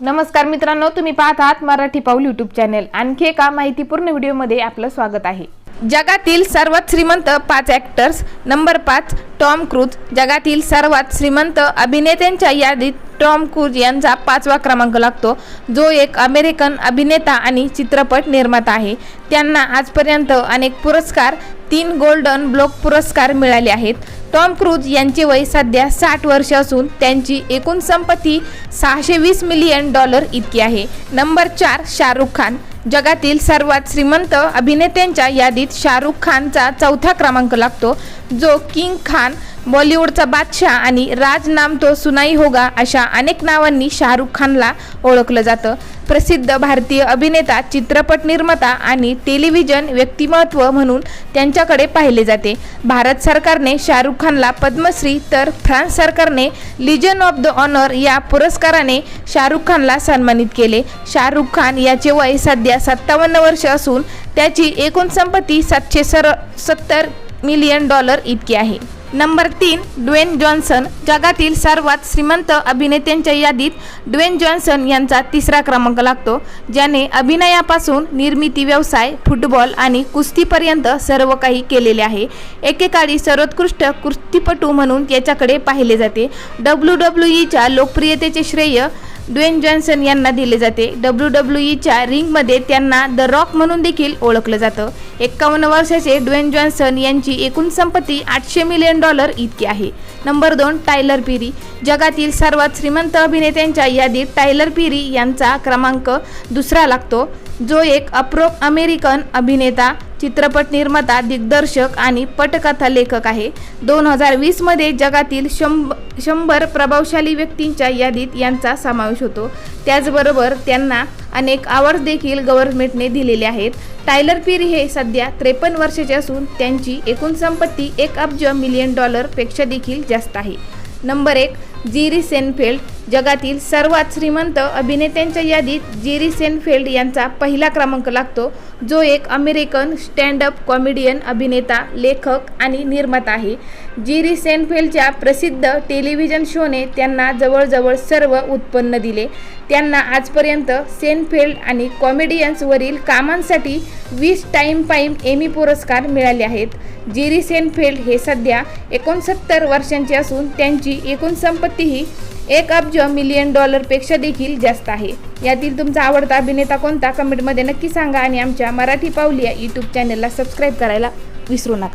नमस्कार मित्रांनो तुम्ही पाहत आहात मराठी पाऊल युट्यूब चॅनेल आणखी एका माहितीपूर्ण व्हिडिओमध्ये आपलं स्वागत आहे. जगातील सर्वात श्रीमंत पाच ॲक्टर्स नंबर पाच टॉम क्रूज. जगातील सर्वात श्रीमंत अभिनेत्यांच्या यादीत टॉम क्रूज यांचा पाचवा क्रमांक लागतो. जो एक अमेरिकन अभिनेता आणि चित्रपट निर्माता आहे. त्यांना आजपर्यंत अनेक पुरस्कार तीन गोल्डन ब्लोक पुरस्कार मिळाले आहेत. टॉम क्रूज यांचे वय सध्या साठ वर्ष असून त्यांची एकूण संपत्ती सहाशे वीस मिलियन डॉलर इतकी आहे. नंबर चार शाहरुख खान. जगातील सर्वात श्रीमंत अभिनेत्यांच्या यादीत शाहरुख खानचा चौथा क्रमांक लागतो जो किंग खान बॉलिवूडचा बादशाह आणि राज नाम तो सुनाई होगा अशा अनेक नावांनी शाहरुख खानला ओळखलं जातं. प्रसिद्ध भारतीय अभिनेता चित्रपट निर्माता आणि टेलिव्हिजन व्यक्तिमत्व म्हणून त्यांच्याकडे पाहिले जाते. भारत सरकारने शाहरुख खानला पद्मश्री तर फ्रान्स सरकारने लिजन ऑफ द ऑनर या पुरस्काराने शाहरुख खानला सन्मानित केले. शाहरुख खान याचे वय सध्या सत्तावन्न वर्ष असून त्याची एकूण संपत्ती सातशे सर सत्तर मिलियन डॉलर इतकी आहे. नंबर तीन ड्वेन जॉन्सन जगातील सर्वात श्रीमंत अभिनेत्यांच्या यादीत ड्वेन जॉन्सन यांचा तिसरा क्रमांक लागतो ज्याने अभिनयापासून निर्मिती व्यवसाय फुटबॉल आणि कुस्तीपर्यंत सर्व काही केलेले आहे. एकेकाळी सर्वोत्कृष्ट कुस्तीपटू म्हणून याच्याकडे पाहिले जाते. डब्ल्यू डब्ल्यू ईच्या लोकप्रियतेचे श्रेय ड्वेन जॉन्सन यांना दिले जाते. डब्ल्यू डब्ल्यू ईच्या रिंगमध्ये त्यांना द रॉक म्हणून देखील ओळखलं जातं. एक्कावन्न वर्षाचे ड्वेन जॉन्सन यांची एकूण संपत्ती आठशे मिलियन डॉलर इतकी आहे. नंबर दोन टायलर पिरी जगातील सर्वात श्रीमंत अभिनेत्यांच्या यादीत टायलर पिरी यांचा क्रमांक दुसरा लागतो. जो एक अप्रो अमेरिकन अभिनेता चित्रपट निर्माता दिग्दर्शक आणि पटकथा लेखक आहे. दोन हजार वीसमध्ये जगातील शंभ शंभर प्रभावशाली व्यक्तींच्या यादीत यांचा समावेश होतो. त्याचबरोबर त्यांना अनेक अवॉर्ड देखील गव्हर्नमेंटने दिलेले आहेत. टायलर पिरी हे सध्या त्रेपन्न वर्षाचे असून त्यांची एकूण संपत्ती एक अब्ज मिलियन डॉलरपेक्षा देखील जास्त आहे. नंबर एक जिरी सेनफेल्ड जगातील सर्वात श्रीमंत अभिनेत्यांच्या यादीत जिरी सेनफेल्ड यांचा पहिला क्रमांक लागतो जो एक अमेरिकन स्टँडअप कॉमेडियन अभिनेता लेखक आणि निर्माता आहे. जिरी सेनफेल्डच्या प्रसिद्ध टेलिव्हिजन शोने त्यांना जवळजवळ सर्व उत्पन्न दिले. त्यांना आजपर्यंत सेनफेल्ड आणि कॉमेडियन्सवरील कामांसाठी वीस टाईम पाईम एमी पुरस्कार मिळाले आहेत. जेरी सेनफेल्ड हे सध्या एकोणसत्तर वर्षांचे असून त्यांची एकूण संपत्तीही एक अब्ज मिलियन डॉलरपेक्षा देखील जास्त आहे. यातील तुमचा आवडता अभिनेता कोणता? कमेंटमध्ये नक्की सांगा आणि आमच्या मराठी पावली या यूट्यूब चॅनलला सबस्क्राईब करायला विसरू नका.